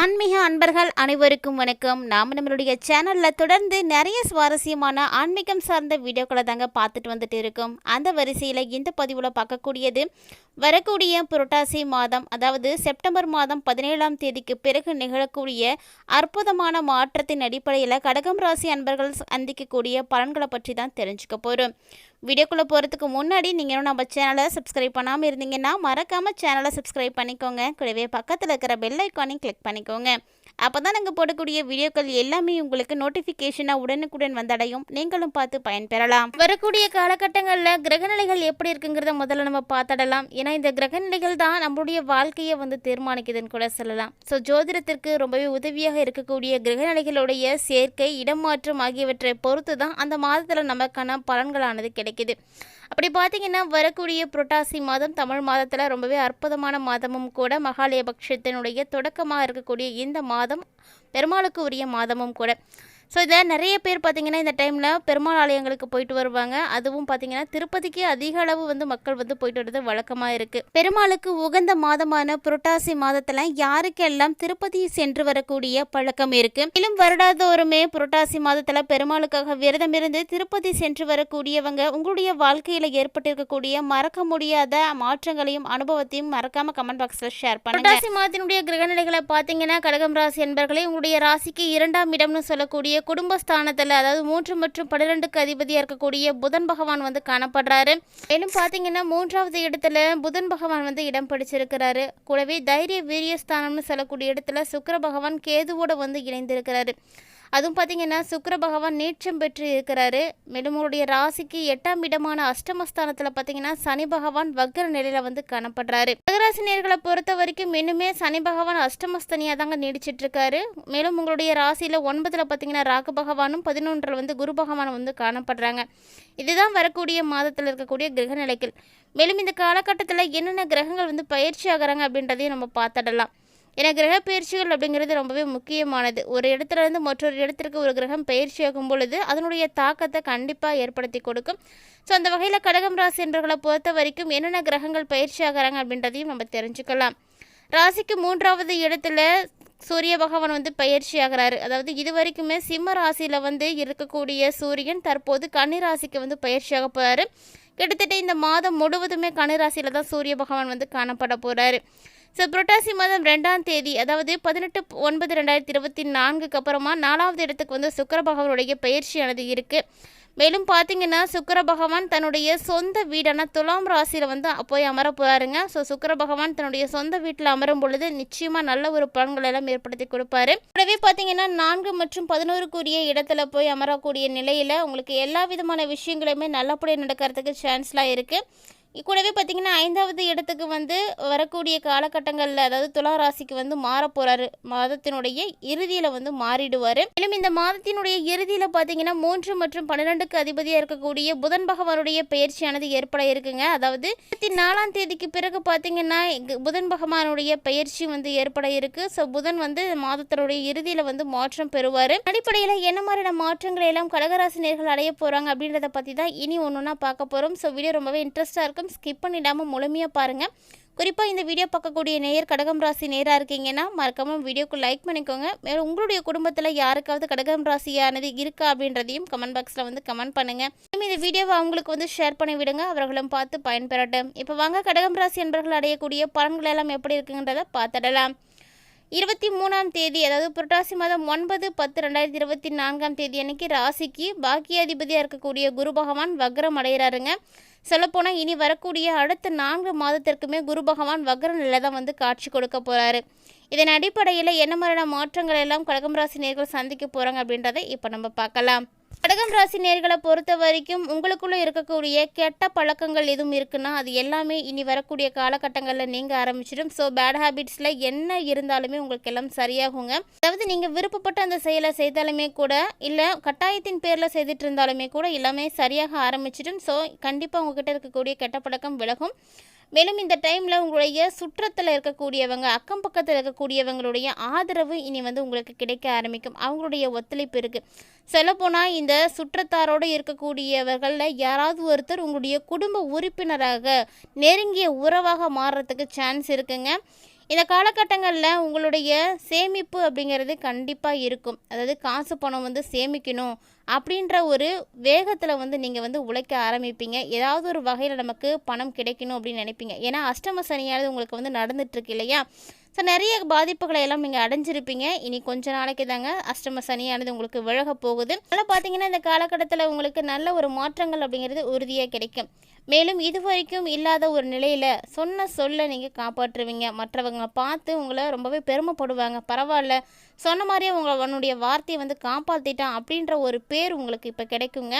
ஆன்மீக அன்பர்கள் அனைவருக்கும் வணக்கம். நாம் நம்மளுடைய சேனலில் தொடர்ந்து நிறைய சுவாரஸ்யமான ஆன்மீகம் சார்ந்த வீடியோக்களை தாங்க பார்த்துட்டு வந்துட்டு இருக்கோம். அந்த வரிசையில் இந்த பதிவில் பார்க்கக்கூடியது வரக்கூடிய புரட்டாசி மாதம் அதாவது செப்டம்பர் மாதம் பதினேழாம் தேதிக்கு பிறகு நிகழக்கூடிய அற்புதமான மாற்றத்தின் அடிப்படையில் கடகம் ராசி அன்பர்கள் சந்திக்கக்கூடிய பலன்களை பற்றி தான் தெரிஞ்சுக்க போகிறோம் வீடியோக்குள்ளே போகிறதுக்கு முன்னாடி நீங்கள் நம்ம சேனலை சப்ஸ்கிரைப் பண்ணாமல் இருந்தீங்கன்னா மறக்காமல் சேனலை சப்ஸ்கிரைப் பண்ணிக்கோங்க. கூடவே பக்கத்தில் இருக்கிற பெல் ஐக்கானையும் கிளிக் பண்ணிக்கோங்க. அப்போ தான் நாங்கள் போடக்கூடிய வீடியோக்கள் எல்லாமே உங்களுக்கு நோட்டிஃபிகேஷனாக உடனுக்குடன் வந்தடையும். நீங்களும் பார்த்து பயன்பெறலாம். வரக்கூடிய காலகட்டங்களில் கிரகநிலைகள் எப்படி இருக்குங்கிறத முதல்ல நம்ம பார்த்துடலாம். ஏன்னா இந்த கிரகநிலைகள் தான் நம்மளுடைய வாழ்க்கையை வந்து தீர்மானிக்குதுன்னு கூட சொல்லலாம். ஸோ ஜோதிடத்திற்கு ரொம்பவே உதவியாக இருக்கக்கூடிய கிரகநிலைகளுடைய சேர்க்கை இடமாற்றம் ஆகியவற்றை பொறுத்து தான் அந்த மாதத்தில் நமக்கான பலன்களானது கிடைக்குது. அப்படி பார்த்தீங்கன்னா வரக்கூடிய புரட்டாசி மாதம் தமிழ் மாதத்தில் ரொம்பவே அற்புதமான மாதமும் கூட மகாலயபக்ஷத்தினுடைய தொடக்கமாக இருக்கக்கூடிய இந்த மாதம் பெருமாளுக்கு உரிய மாதமும் கூட. ஸோ இதில் நிறைய பேர் பார்த்தீங்கன்னா இந்த டைமில் பெருமாள் ஆலயங்களுக்கு போயிட்டு வருவாங்க. அதுவும் பார்த்தீங்கன்னா திருப்பதிக்கு அதிக அளவு வந்து மக்கள் வந்து போயிட்டு வர்றது வழக்கமாக இருக்குது பெருமாளுக்கு உகந்த மாதமான புரட்டாசி மாதத்தில் யாருக்கெல்லாம் திருப்பதி சென்று வரக்கூடிய பழக்கம் இருக்குது மேலும் வருடாதோறுமே புரட்டாசி மாதத்தில் பெருமாளுக்காக விரதம் இருந்து திருப்பதி சென்று வரக்கூடியவங்க உங்களுடைய வாழ்க்கையில் ஏற்பட்டிருக்கக்கூடிய மறக்க முடியாத மாற்றங்களையும் அனுபவத்தையும் மறக்காம கமெண்ட் பாக்ஸில் ஷேர் பண்ணுங்க. புரட்டாசி மாதத்தினுடைய கிரகநிலைகளை பார்த்தீங்கன்னா கடகம் ராசி என்பர்களே உங்களுடைய ராசிக்கு இரண்டாம் இடம்னு சொல்லக்கூடிய குடும்பஸ்தானத்தில் அதாவது மூன்று மற்றும் பன்னிரெண்டுக்கு அதிபதியாக இருக்கக்கூடிய புதன் பகவான் வந்து காணப்படுறாரு. மேலும் பார்த்தீங்கன்னா மூன்றாவது இடத்துல புதன் பகவான் வந்து இடம் பிடிச்சிருக்கிறாரு. கூடவே தைரிய வீரியஸ்தானம்னு சொல்லக்கூடிய இடத்துல சுக்கர பகவான் கேதுவோட வந்து இணைந்திருக்கிறாரு. அதுவும் பார்த்தீங்கன்னா சுக்கர பகவான் நீச்சம் பெற்று இருக்கிறாரு. மேலும் உங்களுடைய ராசிக்கு எட்டாம் இடமான அஷ்டமஸ்தானத்தில் பார்த்தீங்கன்னா சனி பகவான் வக்ர நிலையில் வந்து காணப்படுறாரு. கடகராசி நேர்களை பொறுத்த வரைக்கும் இன்னுமே சனி பகவான் அஷ்டமஸ்தனியாக தாங்க நீடிச்சிட்டு இருக்காரு மேலும் உங்களுடைய ராசியில் ஒன்பதில் பார்த்தீங்கன்னா ராகு பகவானும் பதினொன்றில் வந்து குரு பகவானும் வந்து காணப்படுறாங்க. இதுதான் வரக்கூடிய மாதத்தில் இருக்கக்கூடிய கிரக நிலைகள் மேலும் இந்த காலகட்டத்தில் என்னென்ன கிரகங்கள் வந்து பயிற்சி ஆகிறாங்க அப்படின்றதையும் நம்ம பார்த்துடலாம். ஏன்னா கிரக பயிற்சிகள் அப்படிங்கிறது ரொம்பவே முக்கியமானது. ஒரு இடத்துலேருந்து மற்றொரு இடத்திற்கு ஒரு கிரகம் பயிற்சியாகும் பொழுது அதனுடைய தாக்கத்தை கண்டிப்பாக ஏற்படுத்தி கொடுக்கும். ஸோ அந்த வகையில் கடகம் ராசி என்றவர்களை பொறுத்த வரைக்கும் என்னென்ன கிரகங்கள் பயிற்சி ஆகிறாங்க அப்படின்றதையும் நம்ம தெரிஞ்சுக்கலாம். ராசிக்கு மூன்றாவது இடத்துல சூரிய பகவான் வந்து பயிற்சி ஆகிறாரு. அதாவது இது வரைக்குமே சிம்ம ராசியில் வந்து இருக்கக்கூடிய சூரியன் தற்போது கன்னி ராசிக்கு வந்து பயிற்சியாக போகிறாரு கிட்டத்தட்ட இந்த மாதம் முழுவதுமே கன்னி ராசியில் தான் சூரிய பகவான் வந்து காணப்பட போகிறாரு ஸோ புரட்டாசி மாதம் ரெண்டாம் தேதி அதாவது பதினெட்டு ஒன்பது ரெண்டாயிரத்தி இருபத்தி நான்குக்கு அப்புறமா நாலாவது இடத்துக்கு வந்து சுக்கர பகவானுடைய பயிற்சியானது இருக்குது மேலும் பார்த்தீங்கன்னா சுக்கர பகவான் தன்னுடைய சொந்த வீடான துலாம் ராசியில் வந்து போய் அமர போகிறாருங்க ஸோ சுக்கர பகவான் தன்னுடைய சொந்த வீட்டில் அமரும் பொழுது நிச்சயமாக நல்ல ஒரு பலன்கள் எல்லாம் ஏற்படுத்தி கொடுப்பாரு. கூடவே பார்த்தீங்கன்னா நான்கு மற்றும் பதினோருக்குரிய இடத்துல போய் அமரக்கூடிய நிலையில் உங்களுக்கு எல்லா விதமான விஷயங்களுமே நல்லபடியாக நடக்கிறதுக்கு சான்ஸ்லாம் இருக்குது கூடவே பார்த்தீங்கன்னா ஐந்தாவது இடத்துக்கு வந்து வரக்கூடிய காலகட்டங்களில் அதாவது துலா ராசிக்கு வந்து மாற போகிறாரு மாதத்தினுடைய இறுதியில் வந்து மாறிடுவார். மேலும் இந்த மாதத்தினுடைய இறுதியில் பார்த்தீங்கன்னா மூன்று மற்றும் பன்னிரெண்டுக்கு அதிபதியாக இருக்கக்கூடிய புதன் பகவானுடைய பயிற்சியானது ஏற்பட இருக்குங்க. அதாவது இருபத்தி நாலாம் தேதிக்கு பிறகு பார்த்தீங்கன்னா புதன் பகவானுடைய பயிற்சி வந்து ஏற்பட இருக்கு. ஸோ புதன் வந்து மாதத்தினுடைய இறுதியில் வந்து மாற்றம் பெறுவார். அடிப்படையில் என்ன மாதிரியான மாற்றங்களை எல்லாம் கடகராசினியர்கள் அடைய போகிறாங்க அப்படின்றத பற்றி தான் இனி ஒன்றுனா பார்க்க போகிறோம் ஸோ வீடியோ ரொம்பவே இன்ட்ரெஸ்ட்டாக இருக்கும் ஸ்கிப் பண்ணிடாமல் முழுமையாக பாருங்கள் குறிப்பாக இந்த வீடியோ பார்க்கக்கூடிய நேயர் கடகம் ராசி நேராக இருக்கீங்கன்னா மறக்காமல் வீடியோக்கு லைக் பண்ணிக்கோங்க. மேலும் உங்களுடைய குடும்பத்தில் யாருக்காவது கடகம் ராசியானது இருக்கா அப்படின்றதையும் கமெண்ட் பாக்ஸில் வந்து கமெண்ட் பண்ணுங்கள் இந்த வீடியோவை அவங்களுக்கு வந்து ஷேர் பண்ணி விடுங்க. அவர்களும் பார்த்து பயன்பெறட்டும். இப்போ வாங்க கடகம் ராசி என்பர்கள் அடையக்கூடிய பலன்கள் எல்லாம் எப்படி இருக்குங்கிறத பார்த்துடலாம். இருபத்தி மூணாம் தேதி அதாவது புரட்டாசி மாதம் ஒன்பது பத்து ரெண்டாயிரத்தி இருபத்தி நான்காம் தேதி அன்னைக்கு ராசிக்கு பாக்கியாதிபதியாக இருக்கக்கூடிய குரு பகவான் வக்ரம் அடைகிறாருங்க. சொல்லப்போனால் இனி வரக்கூடிய அடுத்த நான்கு மாதத்திற்குமே குரு பகவான் வக்ர நிலை தான் வந்து காட்சி கொடுக்க போகிறாரு இதன் அடிப்படையில் என்ன மாதிரியான மாற்றங்கள் எல்லாம் கடகம் ராசி நேர்கள் சந்திக்க போகிறாங்க அப்படின்றத இப்போ நம்ம பார்க்கலாம். கடகம் ராசி நேர்களை பொறுத்த வரைக்கும் உங்களுக்குள்ளே இருக்கக்கூடிய கெட்ட பழக்கங்கள் எதுவும் இருக்குன்னா அது எல்லாமே இனி வரக்கூடிய காலகட்டங்களில் நீங்கள் ஆரம்பிச்சிடும். ஸோ பேட் ஹேபிட்ஸில் என்ன இருந்தாலுமே உங்களுக்கு எல்லாம் சரியாகுங்க. அதாவது நீங்கள் விருப்பப்பட்ட அந்த செயலை செய்தாலுமே கூட இல்லை கட்டாயத்தின் பேரில் செய்துட்டு இருந்தாலுமே கூட எல்லாமே சரியாக ஆரம்பிச்சிடும். ஸோ கண்டிப்பாக உங்ககிட்ட இருக்கக்கூடிய கெட்ட பழக்கம் விலகும். மேலும் இந்த டைமில் உங்களுடைய சுற்றத்தில் இருக்கக்கூடியவங்க அக்கம் பக்கத்தில் இருக்கக்கூடியவங்களுடைய ஆதரவு இனி வந்து உங்களுக்கு கிடைக்க ஆரம்பிக்கும். அவங்களுடைய ஒத்துழைப்பு இருக்குது சொல்லப்போனால் இந்த சுற்றத்தாரோடு இருக்கக்கூடியவர்களில் யாராவது ஒருத்தர் உங்களுடைய குடும்ப உறுப்பினராக நெருங்கிய உறவாக மாறுறதுக்கு சான்ஸ் இருக்குங்க. இந்த காலகட்டங்களில் உங்களுடைய சேமிப்பு அப்படிங்கிறது கண்டிப்பாக இருக்கும். அதாவது காசு பணம் வந்து சேமிக்கணும் அப்படின்ற ஒரு வேகத்தில் வந்து நீங்கள் வந்து உழைக்க ஆரம்பிப்பீங்க. ஏதாவது ஒரு வகையில் நமக்கு பணம் கிடைக்கணும் அப்படின்னு நினைப்பீங்க. ஏன்னா அஷ்டம சனியாவது உங்களுக்கு வந்து நடந்துட்டுருக்கு இல்லையா? ஸோ நிறைய பாதிப்புகளை எல்லாம் நீங்கள் அடைஞ்சிருப்பீங்க. இனி கொஞ்ச நாளைக்கு தாங்க அஷ்டம சனியானது உங்களுக்கு விலக போகுது. அதனால் பார்த்தீங்கன்னா இந்த காலகட்டத்தில் உங்களுக்கு நல்ல ஒரு மாற்றங்கள் அப்படிங்கிறது உறுதியாக கிடைக்கும். மேலும் இது வரைக்கும் இல்லாத ஒரு நிலையில் சொன்ன சொல்ல நீங்கள் காப்பாற்றுவீங்க. மற்றவங்க பார்த்து உங்களை ரொம்பவே பெருமைப்படுவாங்க. பரவாயில்ல. சொன்ன மாதிரியே உங்களை உன்னுடைய வார்த்தையை வந்து காப்பாற்றிட்டான் அப்படின்ற ஒரு பேர் உங்களுக்கு இப்போ கிடைக்குங்க.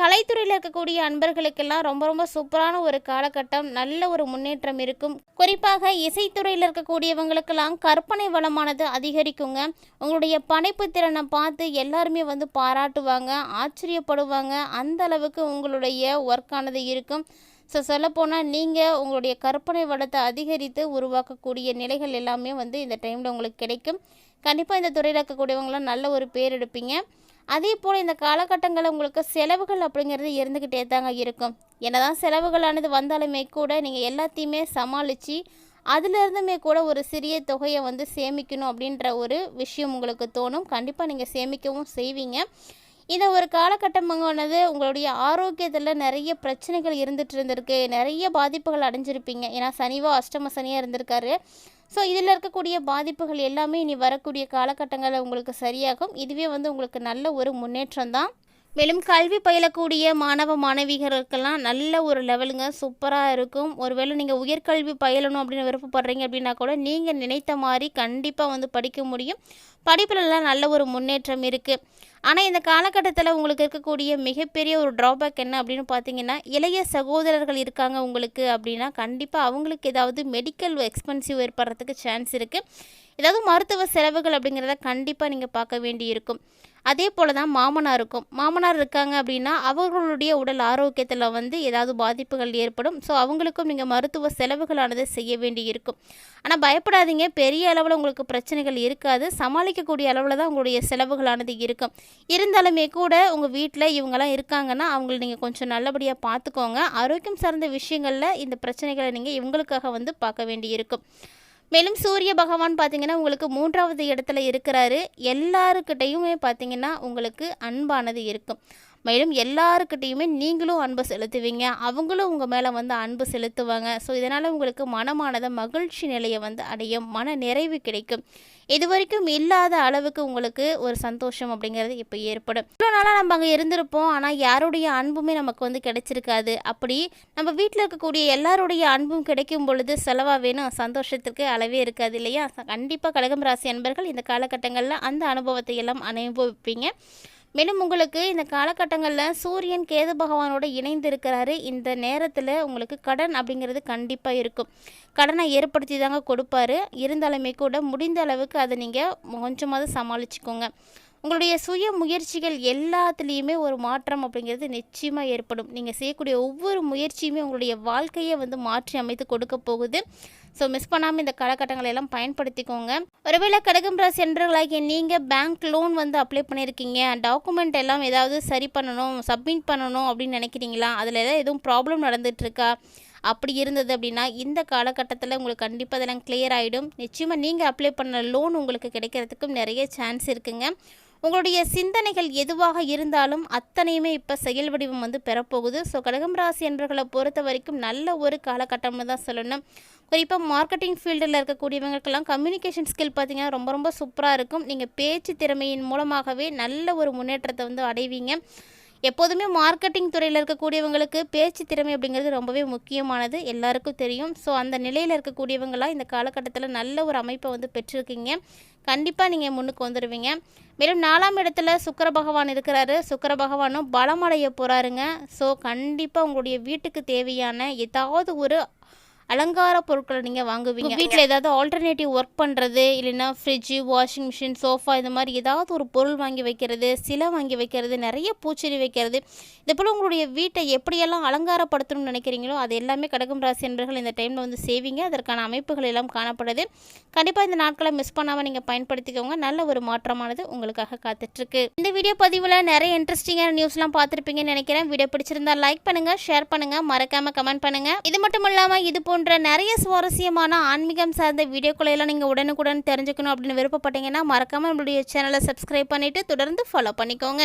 கலைத்துறையில் இருக்கக்கூடிய அன்பர்களுக்கெல்லாம் ரொம்ப ரொம்ப சூப்பரான ஒரு காலகட்டம். நல்ல ஒரு முன்னேற்றம் இருக்கும். குறிப்பாக இசைத்துறையில் இருக்கக்கூடியவங்களுக்கெல்லாம் கற்பனை வளமானது அதிகரிக்குங்க. உங்களுடைய படைப்பு திறனை பார்த்து எல்லாருமே வந்து பாராட்டுவாங்க ஆச்சரியப்படுவாங்க. அந்த அளவுக்கு உங்களுடைய ஒர்க்கானது இருக்கும். ஸோ சொல்லப்போனால் நீங்கள் உங்களுடைய கற்பனை வளத்தை அதிகரித்து உருவாக்கக்கூடிய நிலைகள் எல்லாமே வந்து இந்த டைமில் உங்களுக்கு கிடைக்கும். கண்டிப்பாக இந்த துறையில் இருக்கக்கூடியவங்களாம் நல்ல ஒரு பேர் எடுப்பீங்க. அதே போல் இந்த காலகட்டங்களில் உங்களுக்கு செலவுகள் அப்படிங்கிறது இருந்துக்கிட்டே தாங்க இருக்கும். என்னதான் செலவுகளானது வந்தாலுமே கூட நீங்கள் எல்லாத்தையுமே சமாளித்து அதுலேருந்துமே கூட ஒரு சிறிய தொகையை வந்து சேமிக்கணும் அப்படின்ற ஒரு விஷயம் உங்களுக்கு தோணும். கண்டிப்பாக நீங்கள் சேமிக்கவும் செய்வீங்க. இந்த ஒரு காலகட்டமானது உங்களுடைய ஆரோக்கியத்தில் நிறைய பிரச்சனைகள் இருந்துட்டு இருந்திருக்கு. நிறைய பாதிப்புகள் அடைஞ்சிருப்பீங்க. ஏன்னா சனிவோ அஷ்டம சனியாக இருந்திருக்காரு. ஸோ இதில் இருக்கக்கூடிய பாதிப்புகள் எல்லாமே இனி வரக்கூடிய காலகட்டங்களில் உங்களுக்கு சரியாகும். இதுவே வந்து உங்களுக்கு நல்ல ஒரு முன்னேற்றம் தான் மேலும் கல்வி பயிலக்கூடிய மாணவ மாணவிகளுக்கெல்லாம் நல்ல ஒரு லெவலுங்க. சூப்பராக இருக்கும். ஒருவேளை நீங்கள் உயர்கல்வி பயிலணும் அப்படின்னு விருப்பப்படுறீங்க அப்படின்னா கூட நீங்கள் நினைத்த மாதிரி கண்டிப்பாக வந்து படிக்க முடியும். படிப்புலலாம் நல்ல ஒரு முன்னேற்றம் இருக்குது ஆனால் இந்த காலகட்டத்தில் உங்களுக்கு இருக்கக்கூடிய மிகப்பெரிய ஒரு ட்ராபேக் என்ன அப்படின்னு பார்த்தீங்கன்னா இளைய சகோதரர்கள் இருக்காங்க உங்களுக்கு அப்படின்னா கண்டிப்பாக அவங்களுக்கு ஏதாவது மெடிக்கல் எக்ஸ்பென்சிவ் ஏற்படுறதுக்கு சான்ஸ் இருக்குது ஏதாவது மருத்துவ செலவுகள் அப்படிங்கிறத கண்டிப்பாக நீங்கள் பார்க்க வேண்டி இருக்கும் அதே போல் தான் மாமனார் இருக்கும் மாமனார் இருக்காங்க அப்படின்னா அவர்களுடைய உடல் ஆரோக்கியத்தில் வந்து ஏதாவது பாதிப்புகள் ஏற்படும். ஸோ அவங்களுக்கும் நீங்கள் மருத்துவ செலவுகளானது செய்ய வேண்டி இருக்கும் ஆனால் பயப்படாதீங்க. பெரிய அளவில் உங்களுக்கு பிரச்சனைகள் இருக்காது. சமாளிக்கக்கூடிய அளவில் தான் உங்களுடைய செலவுகளானது இருக்கும். இருந்தாலுமே கூட உங்கள் வீட்டில் இவங்கெல்லாம் இருக்காங்கன்னா அவங்கள நீங்கள் கொஞ்சம் நல்லபடியாக பார்த்துக்கோங்க ஆரோக்கியம் சார்ந்த விஷயங்களில் இந்த பிரச்சனைகளை நீங்கள் இவங்களுக்காக வந்து பார்க்க வேண்டி இருக்கும் மேலும் சூரிய பகவான் பார்த்திங்கன்னா உங்களுக்கு மூன்றாவது இடத்துல இருக்கிறாரு. எல்லாருக்கிட்டையுமே பார்த்தீங்கன்னா உங்களுக்கு அன்பானது இருக்கும். மேலும் எல்லாருக்கிட்டேயுமே நீங்களும் அன்பு செலுத்துவீங்க. அவங்களும் உங்கள் மேலே வந்து அன்பு செலுத்துவாங்க. ஸோ இதனால் உங்களுக்கு மனமானது மகிழ்ச்சி நிலையை வந்து அடையும். மன நிறைவு கிடைக்கும். இது வரைக்கும் இல்லாத அளவுக்கு உங்களுக்கு ஒரு சந்தோஷம் அப்படிங்கிறது இப்போ ஏற்படும். இவ்வளோ நாளாக நம்ம அங்கே இருந்திருப்போம். ஆனால் யாருடைய அன்புமே நமக்கு வந்து கிடைச்சிருக்காது. அப்படி நம்ம வீட்டில் இருக்கக்கூடிய எல்லாருடைய அன்பும் கிடைக்கும் பொழுது செலவாக வேணும். சந்தோஷத்துக்கு அளவே இருக்காது இல்லையா? கண்டிப்பாக கடகம் ராசி அன்பர்கள் இந்த காலகட்டங்களில் அந்த அனுபவத்தை எல்லாம் அனுபவிப்பீங்க. மேலும் உங்களுக்கு இந்த காலகட்டங்களில் சூரியன் கேது பகவானோட இணைந்து இருக்கிறாரு இந்த நேரத்தில் உங்களுக்கு கடன் அப்படிங்கிறது கண்டிப்பாக இருக்கும். கடனை ஏற்படுத்தி தாங்க கொடுப்பாரு. இருந்தாலுமே கூட முடிந்த அளவுக்கு அதை நீங்கள் கொஞ்சமாவது சமாளிச்சுக்கோங்க. உங்களுடைய சுய முயற்சிகள் எல்லாத்துலேயுமே ஒரு மாற்றம் அப்படிங்கிறது நிச்சயமாக ஏற்படும். நீங்கள் செய்யக்கூடிய ஒவ்வொரு முயற்சியுமே உங்களுடைய வாழ்க்கையை வந்து மாற்றி அமைத்து கொடுக்க போகுது. ஸோ மிஸ் பண்ணாமல் இந்த காலகட்டங்களை எல்லாம் பயன்படுத்திக்கோங்க. ஒருவேளை கடகம் ராசி என்பர்களாகிய நீங்கள் பேங்க் லோன் வந்து அப்ளை பண்ணியிருக்கீங்க. டாக்குமெண்ட் எல்லாம் ஏதாவது சரி பண்ணணும் சப்மிட் பண்ணணும் அப்படின்னு நினைக்கிறீங்களா? அதில் ஏதாவது எதுவும் ப்ராப்ளம் நடந்துகிட்ருக்கா அப்படி இருந்தது அப்படின்னா இந்த காலகட்டத்தில் உங்களுக்கு கண்டிப்பாக அதெல்லாம் கிளியர் ஆகிடும் நிச்சயமாக நீங்கள் அப்ளை பண்ண லோன் உங்களுக்கு கிடைக்கிறதுக்கும் நிறைய சான்ஸ் இருக்குங்க. உங்களுடைய சிந்தனைகள் எதுவாக இருந்தாலும் அத்தனையுமே இப்போ செயல் வடிவம் வந்து பெறப்போகுது. ஸோ கடகம் ராசி என்பர்களை பொறுத்த வரைக்கும் நல்ல ஒரு காலகட்டம்னு தான் சொல்லணும். குறிப்பாக மார்க்கெட்டிங் ஃபீல்டில் இருக்கக்கூடியவங்களுக்கெல்லாம் கம்யூனிகேஷன் ஸ்கில் பார்த்திங்கன்னா ரொம்ப ரொம்ப சூப்பராக இருக்கும். நீங்கள் பேச்சு திறமையின் மூலமாகவே நல்ல ஒரு முன்னேற்றத்தை வந்து அடைவீங்க. எப்போதுமே மார்க்கெட்டிங் துறையில் இருக்கக்கூடியவங்களுக்கு பேச்சு திறமை அப்படிங்கிறது ரொம்பவே முக்கியமானது. எல்லாருக்கும் தெரியும். ஸோ அந்த நிலையில் இருக்கக்கூடியவங்களாம் இந்த காலகட்டத்தில் நல்ல ஒரு அமைப்பை வந்து பெற்றிருக்கீங்க. கண்டிப்பாக நீங்கள் முன்னுக்கு வந்துடுவீங்க மேலும் நாலாம் இடத்துல சுக்கர பகவான் இருக்கிறாரு. சுக்கர பகவானும் பலமடைய போகிறாருங்க ஸோ கண்டிப்பாக உங்களுடைய வீட்டுக்கு தேவையான ஏதாவது ஒரு அலங்கார பொருட்களை நீங்கள் வாங்குவீங்க. வீட்டில் ஏதாவது ஆல்டர்னேட்டிவ் ஒர்க் பண்ணுறது இல்லைன்னா ஃப்ரிட்ஜு வாஷிங் மிஷின் சோஃபா இந்த மாதிரி ஏதாவது ஒரு பொருள் வாங்கி வைக்கிறது சிலை வாங்கி வைக்கிறது நிறைய பூச்செடி வைக்கிறது. இது போல் உங்களுடைய வீட்டை எப்படியெல்லாம் அலங்காரப்படுத்தணும்னு நினைக்கிறீங்களோ அது எல்லாமே கடகம் ராசி என்பர்கள் இந்த டைமில் வந்து சேவிங்க அதற்கான அமைப்புகள் எல்லாம் காணப்படுது. கண்டிப்பாக இந்த நாட்களை மிஸ் பண்ணாமல் நீங்கள் பயன்படுத்திக்கோங்க. நல்ல ஒரு மாற்றமானது உங்களுக்காக காத்துட்ருக்கு. இந்த வீடியோ பதிவில் நிறைய இன்ட்ரெஸ்டிங்கான நியூஸ்லாம் பார்த்துருப்பீங்கன்னு நினைக்கிறேன். வீடியோ பிடிச்சிருந்தா லைக் பண்ணுங்கள் ஷேர் பண்ணுங்கள் மறக்காமல் கமெண்ட் பண்ணுங்கள் இது மட்டும் இல்லாமல் இது போன்ற நிறைய சுவாரஸ்யமான ஆன்மீகம் சார்ந்த வீடியோக்களையெல்லாம் நீங்கள் உடனுக்குடன் தெரிஞ்சுக்கணும் அப்படின்னு விருப்பப்பட்டீங்கன்னா மறக்காமல் நம்மளுடைய சேனலை சப்ஸ்கிரைப் பண்ணிவிட்டு தொடர்ந்து ஃபாலோ பண்ணிக்கோங்க.